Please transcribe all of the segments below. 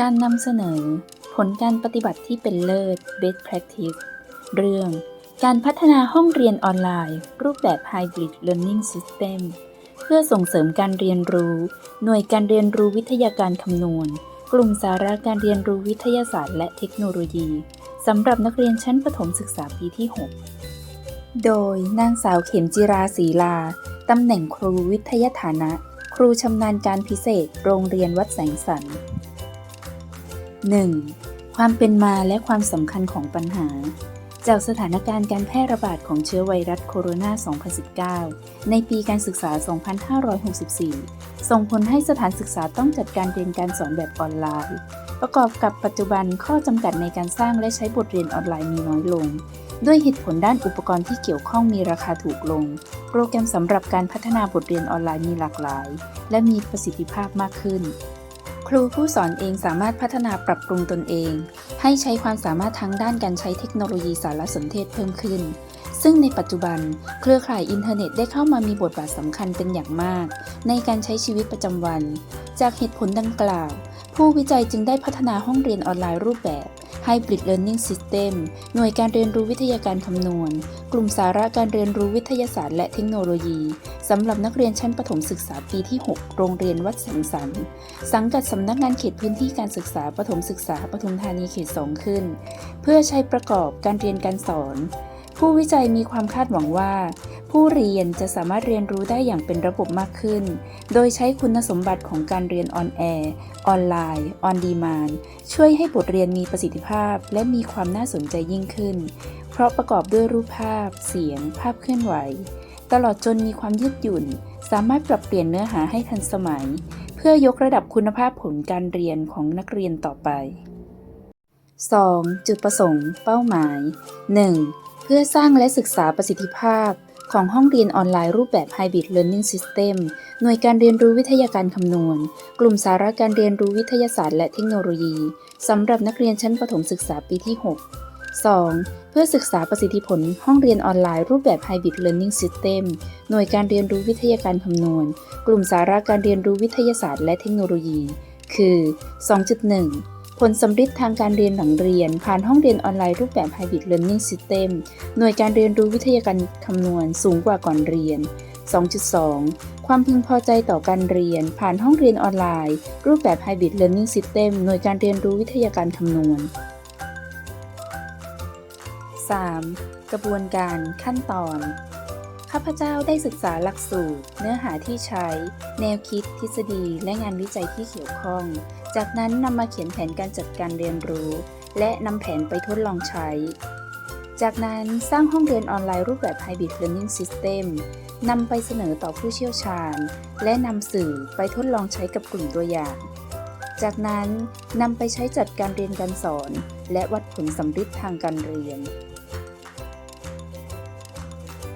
การนำเสนอ ผลการปฏิบัติที่เป็นเลิศ Best Practice เรื่อง การพัฒนาห้องเรียนออนไลน์ รูปแบบ Hybrid Learning System เพื่อส่งเสริมการเรียนรู้ หน่วยการเรียนรู้วิทยาการคำนวณ กลุ่มสาระการเรียนรู้วิทยาศาสตร์ และเทคโนโลยีสำหรับนักเรียนชั้นประถมศึกษาปีที่ 6 โดยนางสาวเข็มจิราศรีลา ตำแหน่งครูวิทยาฐานะ ครูชำนาญการพิเศษ โรงเรียนวัดแสงสัน 1. ความเป็นมาและความสำคัญของปัญหา จากสถานการณ์การแพร่ระบาดของเชื้อไวรัสโคโรนา 2019 ในปีการศึกษา 2564 ส่งผลให้สถานศึกษาต้องจัดการเรียนการสอนแบบออนไลน์ ประกอบกับปัจจุบันข้อจำกัดในการสร้างและใช้บทเรียนออนไลน์มีน้อยลง ด้วยเหตุผลด้านอุปกรณ์ที่เกี่ยวข้องมีราคาถูกลง โปรแกรมสำหรับการพัฒนาบทเรียนออนไลน์มีหลากหลาย และมีประสิทธิภาพมากขึ้น ครูผู้สอนเองสามารถพัฒนาปรับปรุงตนเอง ให้ใช้ความสามารถทั้งด้านการใช้เทคโนโลยีสารสนเทศเพิ่มขึ้น ซึ่งในปัจจุบัน เครือข่ายอินเทอร์เน็ตได้เข้ามามีบทบาทสำคัญเป็นอย่างมาก ในการใช้ชีวิตประจำวัน จากเหตุผลดังกล่าว ผู้วิจัยจึงได้พัฒนาห้องเรียนออนไลน์รูปแบบ Hybrid Learning System หน่วยการเรียนรู้วิทยาการคำนวณ กลุ่มสาระการเรียนรู้วิทยาศาสตร์และเทคโนโลยี สำหรับนักเรียนชั้นประถมศึกษาปีที่ 6 โรงเรียนวัดแสงสัน สังกัดสำนักงานเขตพื้นที่การศึกษาประถมศึกษาปทุมธานีเขต 2 ขึ้น เพื่อใช้ประกอบการเรียนการสอน ผู้วิจัยมีความคาดหวังว่า ผู้เรียนจะสามารถเรียนรู้ได้อย่างเป็นระบบมากขึ้น โดยใช้คุณสมบัติของการเรียนออนแอร์ออนไลน์ออนดีมานช่วยให้บทเรียนมีประสิทธิภาพ และมีความน่าสนใจยิ่งขึ้น เพราะประกอบด้วยรูปภาพ เสียง ภาพเคลื่อนไหว ตลอดจนมีความยืดหยุ่น สามารถปรับเปลี่ยนเนื้อหาให้ทันสมัย เพื่อยกระดับคุณภาพผลการเรียนของนักเรียนต่อไป 2. จุดประสงค์ เป้าหมาย 1. เพื่อสร้างและศึกษาประสิทธิภาพ ของห้องเรียนออนไลน์รูปแบบ Hybrid Learning System หน่วยการเรียนรู้วิทยาการคำนวณ กลุ่มสาระการเรียนรู้วิทยาศาสตร์และเทคโนโลยีสำหรับนักเรียนชั้นประถมศึกษาปีที่ 6 2. เพื่อศึกษาประสิทธิผลห้องเรียนออนไลน์รูปแบบ Hybrid Learning System หน่วยการเรียนรู้วิทยาการคำนวณ กลุ่มสาระการเรียนรู้วิทยาศาสตร์และเทคโนโลยี คือ 2.1 ลสำฤทธิ์ทางการเรียนหลังเรียน ผ่านห้องเรียนออนไลน์รูปแบบ Hybrid Learning System หน่วยการเรียนรู้วิทยาการคำนวณสูงกว่าก่อนเรียน 2.2 ความพึงพอใจต่อการเรียน ผ่านห้องเรียนออนไลน์ รูปแบบ Hybrid Learning System หน่วยการเรียนรู้วิทยาการคำนวณ 3. กระบวนการขั้นตอน ข้าพเจ้าได้ศึกษาหลักสูตร เนื้อหาที่ใช้ แนวคิด ทฤษฎี และงานวิจัยที่เกี่ยวข้อง จากนั้นนำมาเขียนแผนการจัดการเรียนรู้ และนำแผนไปทดลองใช้ จากนั้นสร้างห้องเรียนออนไลน์รูปแบบ Hybrid Learning System นำไปเสนอต่อผู้เชี่ยวชาญ และนำสื่อไปทดลองใช้กับกลุ่มตัวอย่าง จากนั้นนำไปใช้จัดการเรียนการสอน และวัดผลสำฤทธิ์ทางการเรียน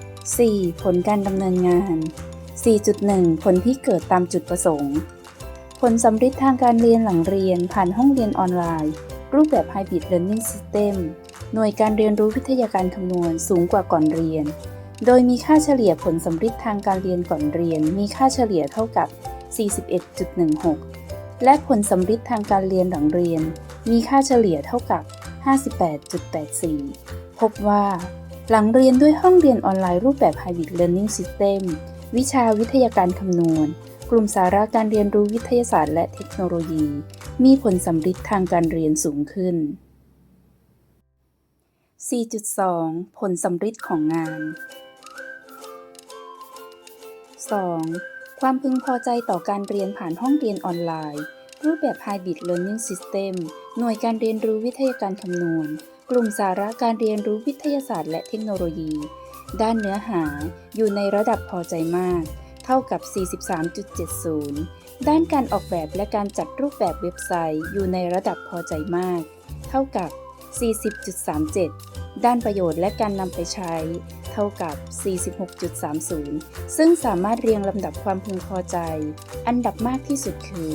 4. ผลการดำเนินงาน 4.1 ผลที่เกิดตามจุดประสงค์ ผลสำฤทธิ์ทางการเรียนหลังเรียนผ่านห้องเรียนออนไลน์ รูปแบบ Hybrid Learning System หน่วยการเรียนรู้วิทยาการคำนวณสูงกว่าก่อนเรียน โดยมีค่าเฉลี่ยผลสำฤทธิ์ทางการเรียนก่อนเรียน มีค่าเฉลี่ยเท่ากับ 41.16 และผลสำฤทธิ์ทางการเรียนหลังเรียน มีค่าเฉลี่ยเท่ากับ 58.84 พบว่า หลังเรียนด้วยห้องเรียนออนไลน์รูปแบบ Hybrid Learning System วิชาวิทยาการคำนวณ กลุ่มสาระการเรียนรู้วิทยาศาสตร์และเทคโนโลยี มีผลสำฤทธิ์ทางการเรียนสูงขึ้น 4.2 ผลสำฤทธิ์ของงาน 2. ความพึงพอใจต่อการเรียนผ่านห้องเรียนออนไลน์ รูปแบบ Hybrid Learning System หน่วยการเรียนรู้วิทยาการคำนวณ กลุ่มสาระการเรียนรู้วิทยาศาสตร์และเทคโนโลยี ด้านเนื้อหาอยู่ในระดับพอใจมาก เท่ากับ 43.70 ด้านการออกแบบและการจัดรูปแบบเว็บไซต์อยู่ในระดับพอใจมาก เท่ากับ 40.37 ด้านประโยชน์และการนำไปใช้ เท่ากับ 46.30 ซึ่งสามารถเรียงลำดับความพึงพอใจ อันดับมากที่สุดคือ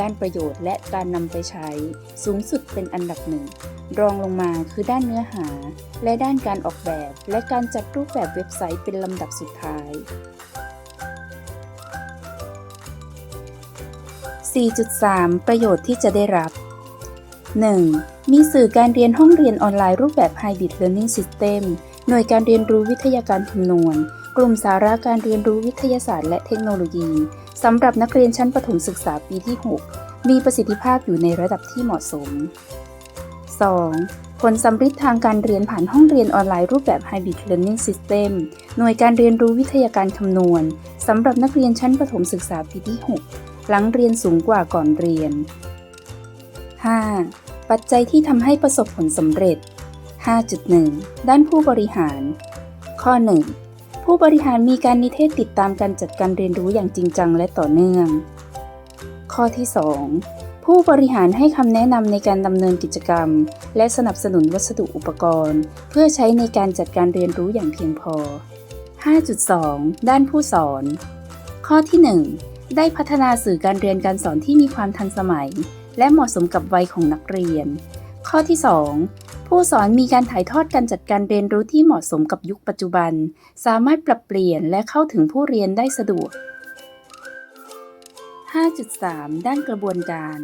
ด้านประโยชน์และการนำไปใช้ สูงสุดเป็นอันดับหนึ่ง รองลงมาคือด้านเนื้อหา และด้านการออกแบบ และการจัดรูปแบบเว็บไซต์เป็นลำดับสุดท้าย 4.3 ประโยชน์ที่จะได้รับ 1. มีสื่อการเรียนห้องเรียนออนไลน์รูปแบบ Hybrid Learning System หน่วยการเรียนรู้วิทยาการคำนวณ กลุ่มสาระการเรียนรู้วิทยาศาสตร์และเทคโนโลยีสำหรับนักเรียนชั้นประถมศึกษาปีที่ 6 มีประสิทธิภาพอยู่ในระดับที่เหมาะสม 2. ผลสำฤทธิ์ทางการเรียนผ่านห้องเรียนออนไลน์รูปแบบ Hybrid Learning System หน่วยการเรียนรู้วิทยาการคำนวณสำหรับนักเรียนชั้นประถมศึกษาปีที่ 6 หลังเรียนสูงกว่าก่อนเรียน 5. ปัจจัยที่ทำให้ประสบผลสำเร็จ 5.1 ด้านผู้บริหาร ข้อ 1 ผู้บริหารมีการนิเทศติดตามการจัดการเรียนรู้อย่างจริงจังและต่อเนื่อง ข้อที่ 2 ผู้บริหารให้คำแนะนำในการดำเนินกิจกรรม และสนับสนุนวัสดุอุปกรณ์ เพื่อใช้ในการจัดการเรียนรู้อย่างเพียงพอ 5.2 ด้านผู้สอน ข้อที่ 1 ได้พัฒนาสื่อการเรียนการสอนที่มีความทันสมัย และเหมาะสมกับวัยของนักเรียน ข้อที่ 2 ผู้สอนมีการถ่ายทอดการจัดการเรียนรู้ที่เหมาะสมกับยุคปัจจุบัน สามารถปรับเปลี่ยนและเข้าถึงผู้เรียนได้สะดวก 5.3 ด้านกระบวนการ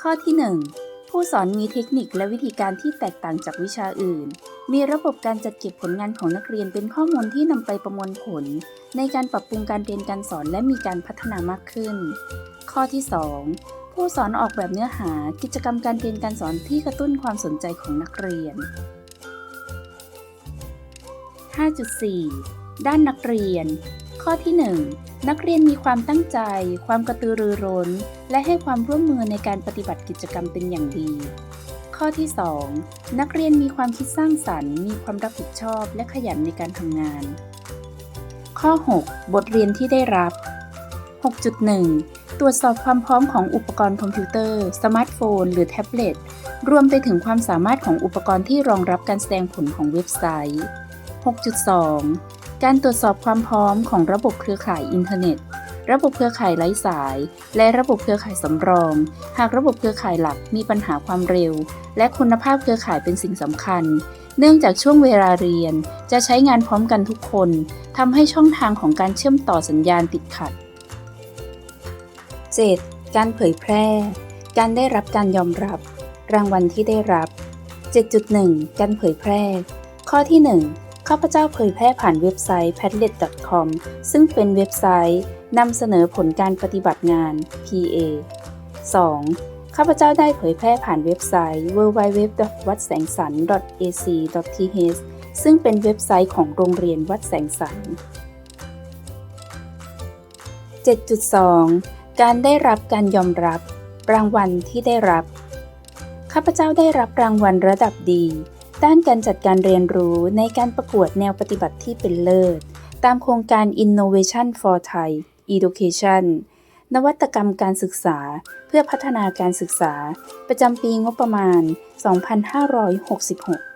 ข้อที่ 1 ผู้สอนมีเทคนิคและวิธีการที่แตกต่างจากวิชาอื่น มีระบบการจัดเก็บผลงานของนักเรียนเป็นข้อมูลที่นำไปประมวลผล ในการปรับปรุงการเรียนการสอนและมีการพัฒนามากขึ้น ข้อที่ 2 ผู้สอนออกแบบเนื้อหากิจกรรมการเรียนการสอนที่กระตุ้นความสนใจของนักเรียน 5.4 ด้านนักเรียน ข้อที่ 1 นักเรียนมีความตั้งใจ ความกระตือรือร้น และให้ความร่วมมือในการปฏิบัติกิจกรรมเป็นอย่างดี ข้อที่ 2 นักเรียนมีความคิดสร้างสรรค์ มีความรับผิดชอบและขยันในการทำงาน ข้อ 6 บทเรียนที่ได้รับ 6.1 ตรวจสอบความพร้อมของอุปกรณ์คอมพิวเตอร์ สมาร์ทโฟน หรือแท็บเล็ต รวมไปถึงความสามารถของอุปกรณ์ที่รองรับการแสดงผลของเว็บไซต์ 6.2 การตรวจสอบความพร้อมของระบบเครือข่ายอินเทอร์เน็ต ระบบเครือข่ายไร้สาย และระบบเครือข่ายสำรอง หากระบบเครือข่ายหลักมีปัญหาความเร็ว และคุณภาพเครือข่ายเป็นสิ่งสำคัญ เนื่องจากช่วงเวลาเรียนจะใช้งานพร้อมกันทุกคนทำให้ช่องทางของการเชื่อมต่อสัญญาณติดขัด 7. การเผยแพร่ การได้รับการยอมรับ รางวัลที่ได้รับ 7.1 การเผยแพร่ ข้อที่ 1 ข้าพเจ้าเผยแพร่ผ่านเว็บไซต์ padlet.com ซึ่งเป็นเว็บไซต์นำเสนอผลการปฏิบัติงาน PA 2. ข้าพเจ้าได้เผยแพร่ผ่านเว็บไซต์ www.wadsengsan.ac.th ซึ่งเป็นเว็บไซต์ของโรงเรียนวัดแสงสัน 7.2 การได้รับการยอมรับ รางวัลที่ได้รับ ข้าพเจ้าได้รับรางวัลระดับดี ด้านการจัดการเรียนรู้ในการประกวดแนวปฏิบัติที่เป็นเลิศ ตามโครงการ Innovation for Thai Education นวัตกรรมการศึกษาเพื่อพัฒนาการศึกษา ประจำปีงบประมาณ 2566